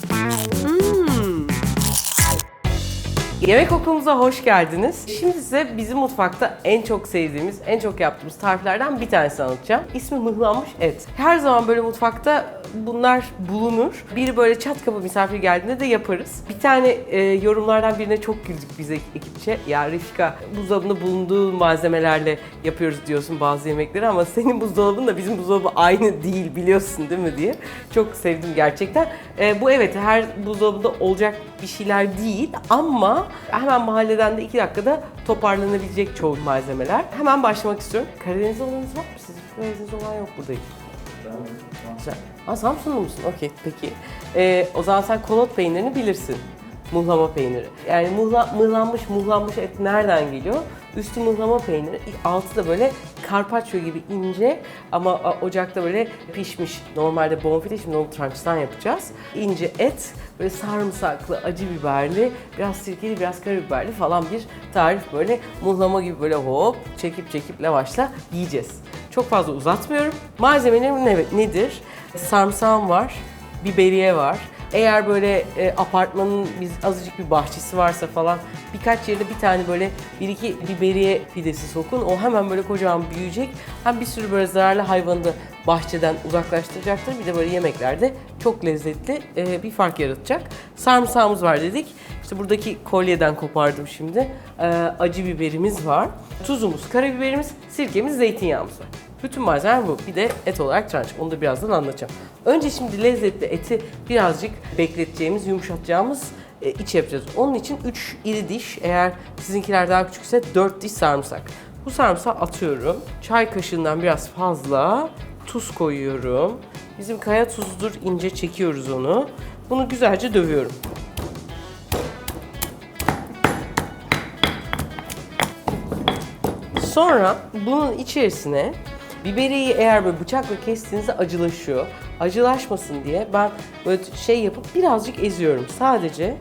Hmm. Yemek okulumuza hoş geldiniz. Şimdi size bizim mutfakta en çok sevdiğimiz, en çok yaptığımız tariflerden bir tanesini anlatacağım. İsmi mıhlanmış et. Her zaman böyle mutfakta bunlar bulunur. Bir böyle çat kapı misafir geldiğinde de yaparız. Bir tane e, yorumlardan birine çok güldük bize ekipçe. Ya Refika buzdolabında bulunduğu malzemelerle yapıyoruz diyorsun bazı yemekleri ama senin buzdolabın bizim buzdolabı aynı değil biliyorsun değil mi diye. Çok sevdim gerçekten. E, bu evet her buzdolabında olacak bir şeyler değil ama hemen mahalleden de iki dakikada toparlanabilecek çoğu malzemeler. Hemen başlamak istiyorum. Karadeniz olanınız var mı? Sizin Karadeniz olan yok burada hiç. Güzel. Aa, Samsunlu musun? Okey, peki. Ee, o zaman sen kolot peynirini bilirsin. Muhlama peyniri. Yani muhla, mıhlanmış, muhlanmış et nereden geliyor? Üstü muhlama peyniri, altı da böyle karpaccio gibi ince ama ocakta böyle pişmiş. Normalde bonfile, şimdi onu trançtan yapacağız. İnce et, böyle sarımsaklı, acı biberli, biraz sirkeli, biraz karabiberli falan bir tarif. Böyle muhlama gibi böyle hop çekip çekip lavaşla yiyeceğiz. Çok fazla uzatmıyorum. Malzemelerim ne, nedir? Sarımsağım var, biberiye var. Eğer böyle e, apartmanın biz azıcık bir bahçesi varsa falan birkaç yerde bir tane böyle bir iki biberiye fidesi sokun. O hemen böyle kocaman büyüyecek. Hem bir sürü böyle zararlı hayvanı da bahçeden uzaklaştıracaktır. Bir de böyle yemeklerde çok lezzetli e, bir fark yaratacak. Sarımsağımız var dedik. İşte buradaki kolyeden kopardım şimdi. E, acı biberimiz var. Tuzumuz, karabiberimiz, sirkemiz, zeytinyağımız var. Bütün malzeme bu. Bir de et olarak tranç. Onu da birazdan anlatacağım. Önce şimdi lezzetli eti birazcık bekleteceğimiz, yumuşatacağımız e, iç yapacağız. Onun için 3 iri diş, eğer sizinkiler daha küçükse 4 diş sarımsak. Bu sarımsağı atıyorum. Çay kaşığından biraz fazla tuz koyuyorum. Bizim kaya tuzudur, ince çekiyoruz onu. Bunu güzelce dövüyorum. Sonra bunun içerisine biberiyi eğer böyle bıçakla kestiğinizde acılaşıyor. Acılaşmasın diye ben böyle şey yapıp birazcık eziyorum. Sadece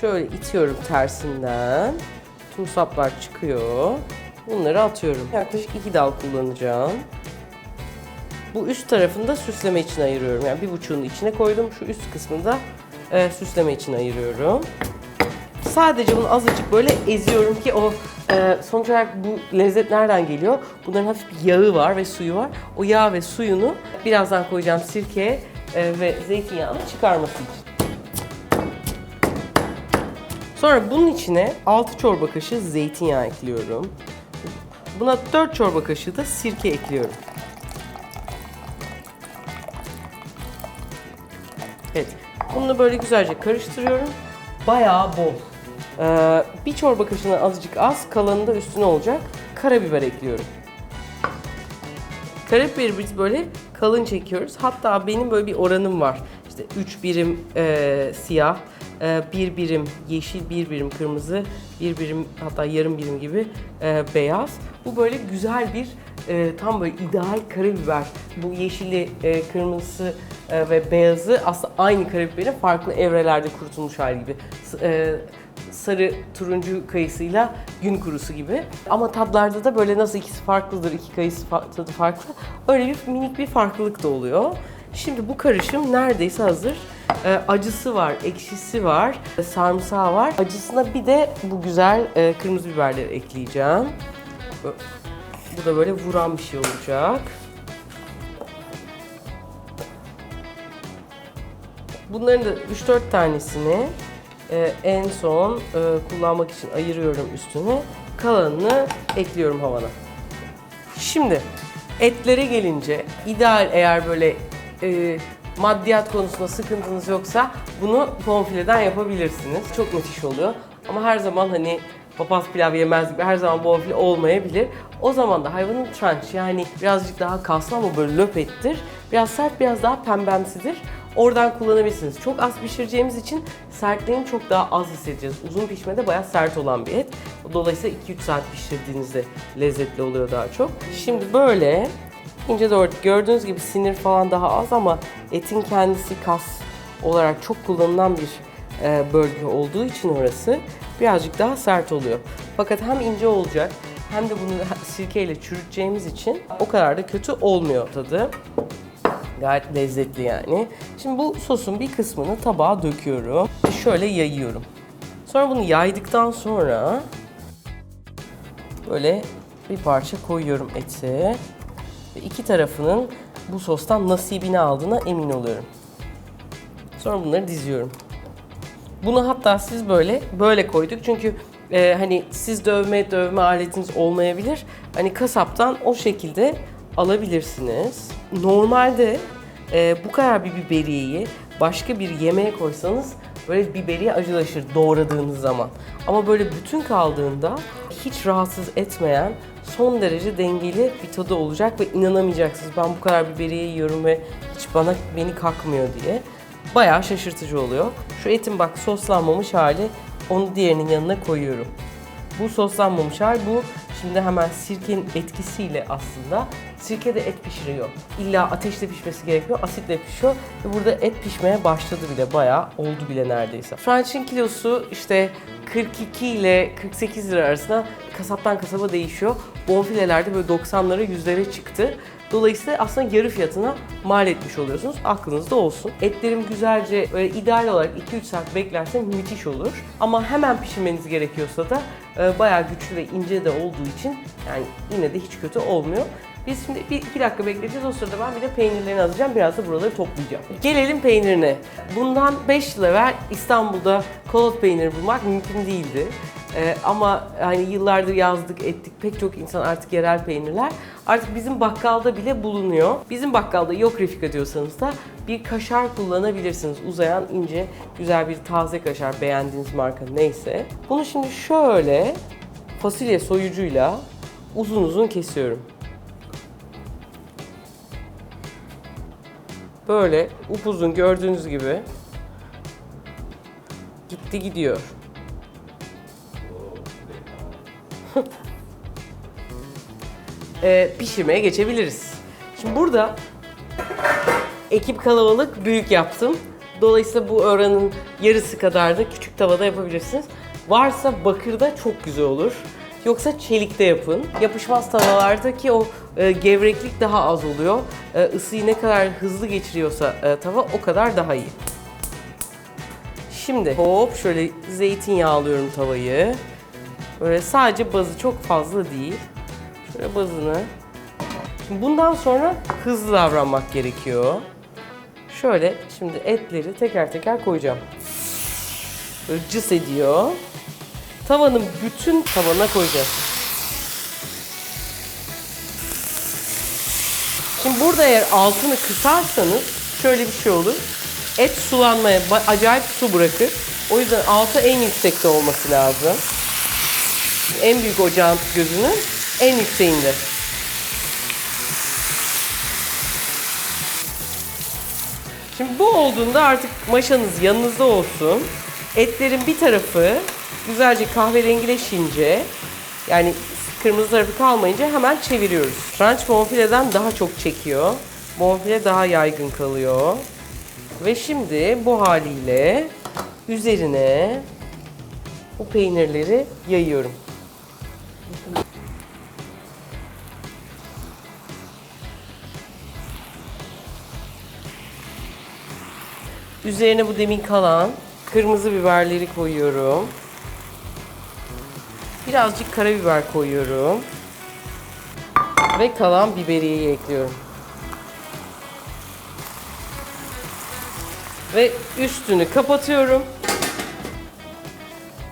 şöyle itiyorum tersinden. Tüm saplar çıkıyor. Bunları atıyorum. Yaklaşık iki dal kullanacağım. Bu üst tarafını da süsleme için ayırıyorum. Yani bir buçuğunu içine koydum. Şu üst kısmını da e, süsleme için ayırıyorum. Sadece bunu azıcık böyle eziyorum ki o e, sonuç olarak bu lezzet nereden geliyor? Bunların hafif bir yağı var ve suyu var. O yağ ve suyunu birazdan koyacağım sirke e, ve zeytinyağını çıkarması için. Sonra bunun içine 6 çorba kaşığı zeytinyağı ekliyorum. Buna 4 çorba kaşığı da sirke ekliyorum. Evet. Bunu böyle güzelce karıştırıyorum. Bayağı bol. Ee, bir çorba kaşığına azıcık az, kalanı da üstüne olacak. Karabiber ekliyorum. Karabiberi biz böyle kalın çekiyoruz. Hatta benim böyle bir oranım var. İşte 3 birim e, siyah, e, bir birim yeşil, bir birim kırmızı, bir birim hatta yarım birim gibi e, beyaz. Bu böyle güzel bir e, tam böyle ideal karabiber. Bu yeşili, e, kırmızısı e, ve beyazı aslında aynı karabiberin farklı evrelerde kurutulmuş hali gibi. E, sarı turuncu kayısıyla gün kurusu gibi. Ama tatlarda da böyle nasıl ikisi farklıdır, iki kayısı tadı farklı. Öyle bir minik bir farklılık da oluyor. Şimdi bu karışım neredeyse hazır. Ee, acısı var, ekşisi var, sarımsağı var. Acısına bir de bu güzel e, kırmızı biberleri ekleyeceğim. Bu- da böyle vuran bir şey olacak. Bunların da 3-4 tanesini e, en son e, kullanmak için ayırıyorum üstüne. Kalanını ekliyorum havana. Şimdi etlere gelince ideal eğer böyle e, maddiyat konusunda sıkıntınız yoksa bunu bonfileden yapabilirsiniz. Çok müthiş oluyor. Ama her zaman hani papaz pilav yemez gibi her zaman bonfile olmayabilir. O zaman da hayvanın tranç yani birazcık daha kaslı ama böyle löp ettir. Biraz sert biraz daha pembemsidir. Oradan kullanabilirsiniz. Çok az pişireceğimiz için sertliğini çok daha az hissedeceğiz. Uzun pişmede bayağı sert olan bir et. Dolayısıyla 2-3 saat pişirdiğinizde lezzetli oluyor daha çok. Şimdi böyle ince doğradık. Gördüğünüz gibi sinir falan daha az ama etin kendisi kas olarak çok kullanılan bir e, bölge olduğu için orası birazcık daha sert oluyor. Fakat hem ince olacak hem de bunu sirkeyle çürüteceğimiz için o kadar da kötü olmuyor tadı. Gayet lezzetli yani. Şimdi bu sosun bir kısmını tabağa döküyorum. Şöyle yayıyorum. Sonra bunu yaydıktan sonra böyle bir parça koyuyorum eti. Ve iki tarafının bu sostan nasibini aldığına emin oluyorum. Sonra bunları diziyorum. Bunu hatta siz böyle böyle koyduk çünkü e, hani siz dövme dövme aletiniz olmayabilir. Hani kasaptan o şekilde alabilirsiniz. Normalde e, bu kadar bir biberiyeyi başka bir yemeğe koysanız böyle biberiye acılaşır doğradığınız zaman. Ama böyle bütün kaldığında hiç rahatsız etmeyen son derece dengeli bir tadı olacak ve inanamayacaksınız. Ben bu kadar biberiye yiyorum ve hiç bana beni kakmıyor diye. Bayağı şaşırtıcı oluyor. Şu etin bak soslanmamış hali onu diğerinin yanına koyuyorum. Bu soslanmamış hal bu şimdi hemen sirkenin etkisiyle aslında sirke de et pişiriyor. İlla ateşte pişmesi gerekmiyor, asitle pişiyor ve burada et pişmeye başladı bile bayağı oldu bile neredeyse. French'in kilosu işte 42 ile 48 lira arasında kasaptan kasaba değişiyor. Bonfilelerde böyle 90'lara 100'lere çıktı. Dolayısıyla aslında yarı fiyatına mal etmiş oluyorsunuz. Aklınızda olsun. Etlerim güzelce böyle ideal olarak 2-3 saat beklerse müthiş olur. Ama hemen pişirmeniz gerekiyorsa da e, bayağı güçlü ve ince de olduğu için yani yine de hiç kötü olmuyor. Biz şimdi bir iki dakika bekleyeceğiz. O sırada ben bir de peynirlerini alacağım. Biraz da buraları toplayacağım. Gelelim peynirine. Bundan 5 yıl evvel İstanbul'da kolot peyniri bulmak mümkün değildi. Ee, ama hani yıllardır yazdık ettik pek çok insan artık yerel peynirler artık bizim bakkalda bile bulunuyor. Bizim bakkalda yok Refika diyorsanız da bir kaşar kullanabilirsiniz. Uzayan ince güzel bir taze kaşar beğendiğiniz marka neyse. Bunu şimdi şöyle fasulye soyucuyla uzun uzun kesiyorum. Böyle upuzun gördüğünüz gibi gitti gidiyor. E, pişirmeye geçebiliriz. Şimdi burada ekip kalabalık büyük yaptım. Dolayısıyla bu oranın yarısı kadar da küçük tavada yapabilirsiniz. Varsa bakırda çok güzel olur. Yoksa çelikte yapın. Yapışmaz tavalardaki o e, gevreklik daha az oluyor. E, ısıyı ne kadar hızlı geçiriyorsa e, tava o kadar daha iyi. Şimdi hop şöyle zeytinyağı alıyorum tavayı. Böyle sadece bazı çok fazla değil. Şöyle bazını. Şimdi bundan sonra hızlı davranmak gerekiyor. Şöyle şimdi etleri teker teker koyacağım. Böyle cıs ediyor. Tavanın bütün tavanına koyacağız. Şimdi burada eğer altını kısarsanız şöyle bir şey olur. Et sulanmaya acayip su bırakır. O yüzden altı en yüksekte olması lazım. En büyük ocağın gözünün en yükseğinde. Şimdi bu olduğunda artık maşanız yanınızda olsun. Etlerin bir tarafı güzelce kahverengileşince yani kırmızı tarafı kalmayınca hemen çeviriyoruz. French bonfileden daha çok çekiyor. Bonfile daha yaygın kalıyor. Ve şimdi bu haliyle üzerine bu peynirleri yayıyorum. Üzerine bu demin kalan kırmızı biberleri koyuyorum. Birazcık karabiber koyuyorum. Ve kalan biberiyeyi ekliyorum. Ve üstünü kapatıyorum.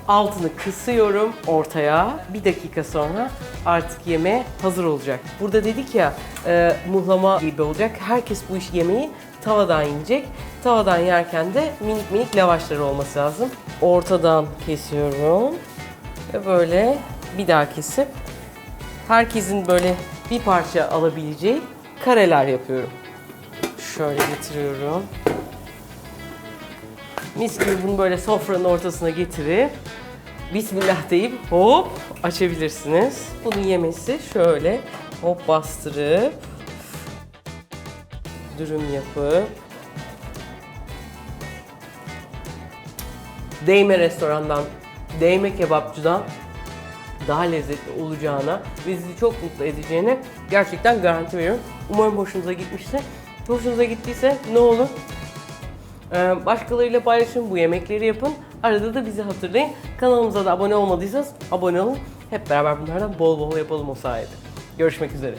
Altını kısıyorum ortaya. Bir dakika sonra artık yemeğe hazır olacak. Burada dedik ya e, muhlama gibi olacak. Herkes bu iş yemeği tavadan yiyecek. Tavadan yerken de minik minik lavaşları olması lazım. Ortadan kesiyorum. Ve böyle bir daha kesip herkesin böyle bir parça alabileceği kareler yapıyorum. Şöyle getiriyorum. Mis gibi bunu böyle sofranın ortasına getirip Bismillah deyip hop açabilirsiniz. Bunun yemesi şöyle hop bastırıp dürüm yapıp Değme restorandan, değme kebapçıdan daha lezzetli olacağına ve sizi çok mutlu edeceğine gerçekten garanti veriyorum. Umarım hoşunuza gitmiştir. Hoşunuza gittiyse ne olur? Ee, başkalarıyla paylaşın, bu yemekleri yapın. Arada da bizi hatırlayın. Kanalımıza da abone olmadıysanız abone olun. Hep beraber bunlardan bol bol yapalım o sayede. Görüşmek üzere.